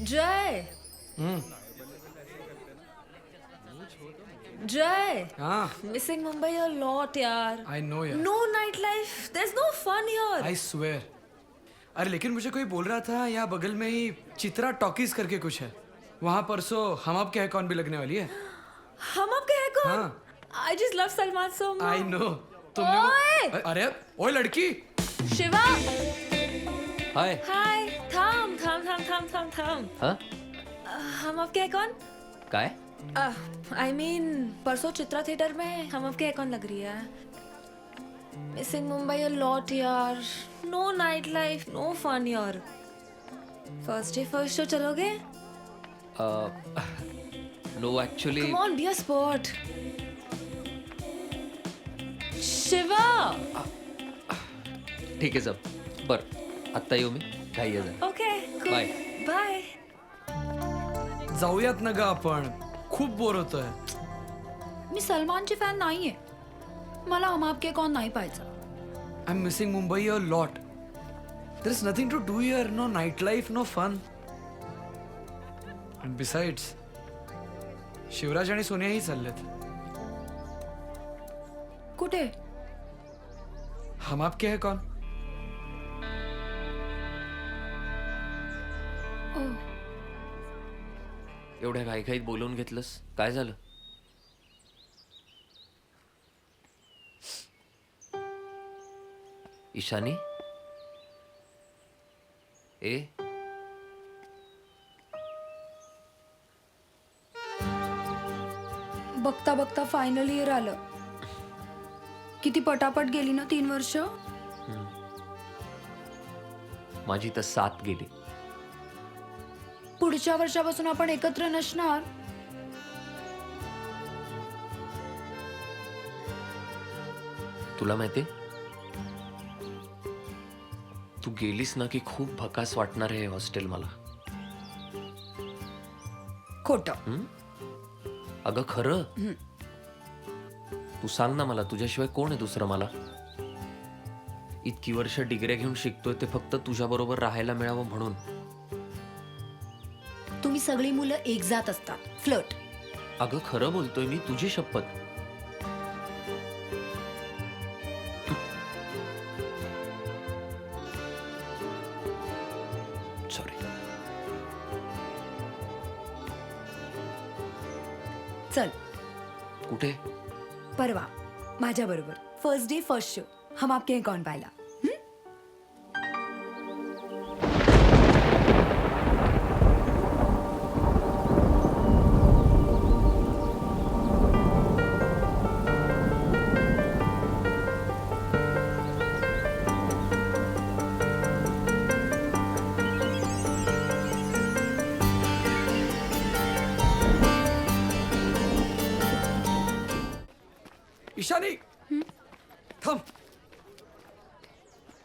जय। जय। हाँ। Missing Mumbai a lot यार। I know यार। No night life there's no fun here. I swear अरे लेकिन मुझे कोई बोल रहा था यहाँ बगल में ही चित्रा टॉकीज करके कुछ है। वहाँ परसों हम आपके है कौन भी लगने वाली है। हम आपके हैं कौन। I just love Salman so much. I know तुमने ओए! वो- अरे ओए लड़की। शिवा। हाय हाय थाम थाम हा? हम आपके हैं कौन? काय? आई मीन परसों चित्रा थिएटर में हम आपके हैं कौन लग रही है? मिसिंग मुंबई लॉट यार। No night life no fun यार। फ़र्स्ट डे फ़र्स्ट शो चलोगे? No actually come on be a spot Shiva! ठीक आहे सब। बर आत्ता येऊ मी. घाई आहे जरा. Okay Bye. बाय. जाऊयात ना ग आपण. खूप बोर होतोय. मी सलमानची फॅन नाहीये. मला हम आपके कौन नाही पाहायचं. I am missing Mumbai a lot there is nothing to do here no night life no fun and besides Shivraj आणि सोनियाही चाललेत. कुठे? हम आपके है कौन? एवढ्या घाईघाईत बोलवून घेतलंस? काय झालं? ईशानी? ए? बघता बघता फायनल इयर आलं. किती पटापट गेली ना तीन वर्ष? माझी तर साथ गेली. पुढच्या वर्षापासून आपण एकत्र नसणार. तुला माहिती तू गेलीस ना की खूप भकास वाटणार आहे हॉस्टेल मला. खोट. अगं खरं? तू सांग ना मला तुझ्याशिवाय कोण आहे दुसरं मला? इतकी वर्ष डिग्र्या घेऊन शिकतोय ते फक्त तुझ्या बरोबर राहायला मिळावं म्हणून. सगळी मुलं एक जात असतात. फ्लट अगं खरं बोलतोय मी तुझी शपथ. सॉरी चल. कुठे? परवा. माझ्या बरोबर फर्स्ट डे फर्स्ट शो हम आपके हैं कौन पाहिला ईशानी थांब.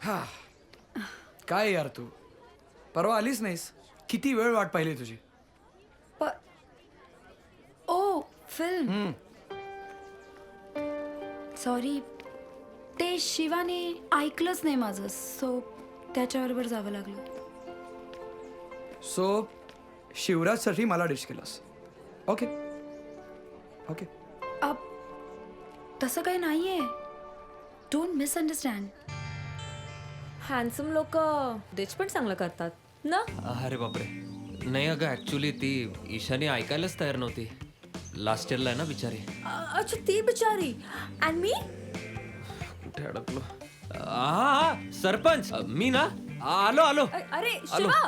हा. काय यार तू? परवा आलीच नाहीस? किती वेळ वाट पाहिली तुझी? प ओ फिल्म. सॉरी ते शिवाने ऐकलंच नाही माझं. सो त्याच्याबरोबर जावं लागलं. सो शिवराजसाठी मला डिश केलास. ओके. ओके. तसं काही नाहीये. डोंट मिसअंडरस्टँड हँडसम लोक डिच पण चांगलं करतात ना? अरे बापरे. नाही अगं ऍक्च्युली ती ईशानी ऐकायलाच तयार नव्हती. लास्ट इयरला आहे ना बिचारी. अ- अच्छा ती बिचारी. अँड मी? कुठे अडकलो? हा सरपंच. मी ना? आलो आलो. अरे आलो. शिवा!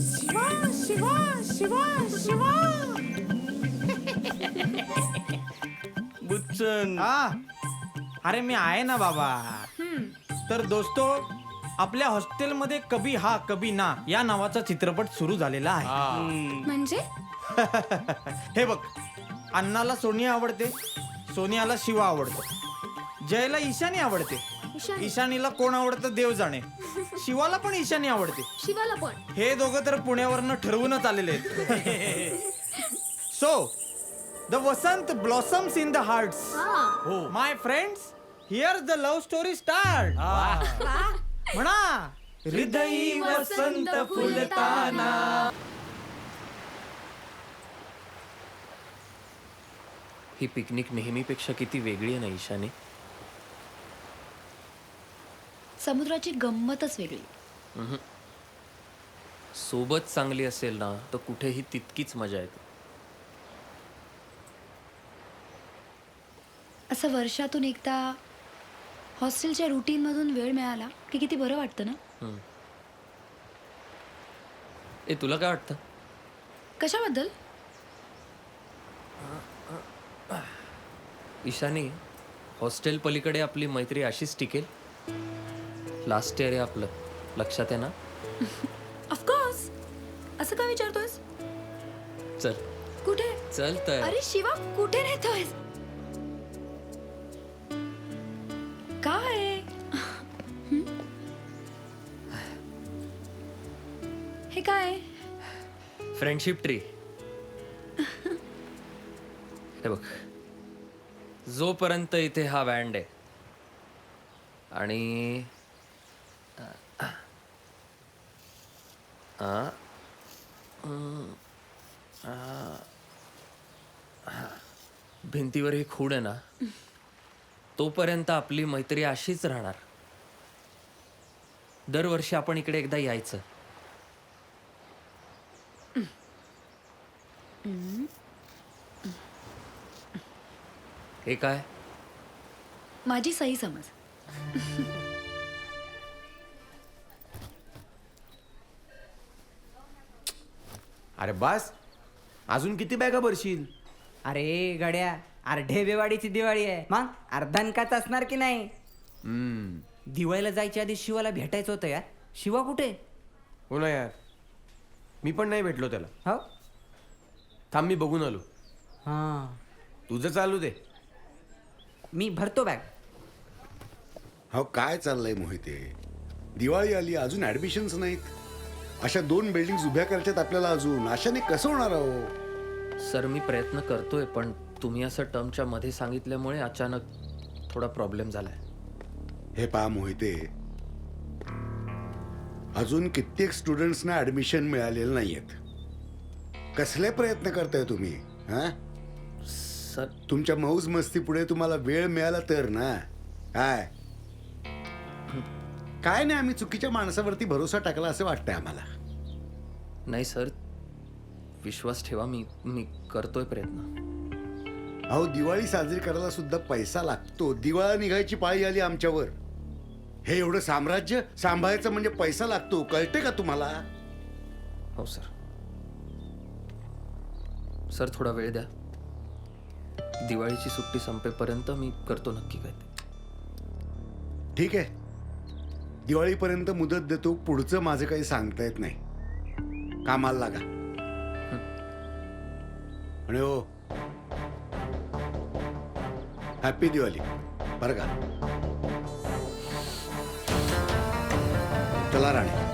शिवा शिवा शिवा शिवा! बुच्चन अरे मी आहे ना बाबा. तर दोस्तो आपल्या हॉस्टेलमध्ये कभी हा कभी ना या नावाचा चित्रपट सुरू झालेला आहे. म्हणजे? हे बघ अण्णाला सोनिया आवडते सोनियाला शिवा आवडतो जयला ईशानी आवडते. ईशानीला कोण आवडतं? देव जाणे. शिवाला पण ईशानी आवडते. शिवाला पण? हे दोघं तर पुण्यावरनं ठरवूनच आलेले आहेत. So the Vasant blossoms in the hearts my friends here the love story start म्हणा हृदयी वसंत फुलताना ही पिकनिक नेहमीपेक्षा किती वेगळी आहे ना ईशानी? समुद्राची गंमतच वेगळी. सोबत चांगली असेल ना तर कुठेही तितकीच मजा येते. असं वर्षातून एकदा हॉस्टेलच्या रुटीनमधून वेळ मिळाला की किती बरं वाटतं ना? ए तुला काय वाटतं? कशाबद्दल? ईशानी हॉस्टेल पलीकडे आपली मैत्री अशीच टिकेल. लास्ट इयर आहे आपलं. लक्षात आहे ना? ऑफकोर्स असं का विचारतोयस? चल. कुठे? चल तर. अरे शिवा कुठे नेतोयस? Friendship tree. हे बघ. जोपर्यंत इथे हा बँड आहे आणि आ, आ, हा. भिंतीवर ही खूड आहे ना तोपर्यंत आपली मैत्री अशीच राहणार. दरवर्षी आपण इकडे एकदा यायचं. हे काय? माझी सही समज. अरे बस. अजून किती बॅगा भरशील? अरे गड्या अरे ढेबेवाडीची दिवाळी आहे. मग अर्धनकाच असणार की नाही? दिवाळीला जायच्या आधी शिवाला भेटायचं होतं यार. शिवा कुठे? हो ना यार. मी पण नाही भेटलो त्याला. हो? थांब मी बघून आलो. हां. तुझं चालू दे. मी भरतो बॅग. हो काय चाललंय मोहिते? दिवाळी आली अजून ऍडमिशन्स नाहीत. अशा दोन बिल्डिंग उभ्या करायच्यात आपल्याला अजून. अशाने कसं होणार अहो सर मी प्रयत्न करतोय पण तुम्ही असं टर्मच्या मध्ये सांगितल्यामुळे अचानक थोडा प्रॉब्लेम झालाय. हे पहा मोहिते. अजून कित्येक स्टुडंट्सना ऍडमिशन मिळालेलं नाहीयेत. कसले प्रयत्न करताय तुम्ही हा? सर. तुमच्या मौज मस्ती पुढे तुम्हाला वेळ मिळाला तर ना? काय? काय नाही आम्ही चुकीच्या माणसावरती भरोसा टाकला असं वाटतंय आम्हाला. नाही सर. विश्वास ठेवा मी मी करतोय प्रयत्न. अहो दिवाळी साजरी करायला सुद्धा पैसा लागतो. दिवाळा निघायची पाळी आली आमच्यावर. हे एवढं साम्राज्य सांभाळायचं म्हणजे पैसा लागतो. कळते का तुम्हाला? हो सर. सर थोडा वेळ द्या. दिवाळीची सुट्टी संपेपर्यंत मी करतो नक्की काय ते. ठीक आहे. दिवाळीपर्यंत मुदत देतो पुढचं माझं काही सांगता येत नाही. कामाला लागा. आणि हो. हॅपी दिवाळी बरं का. चला राणे.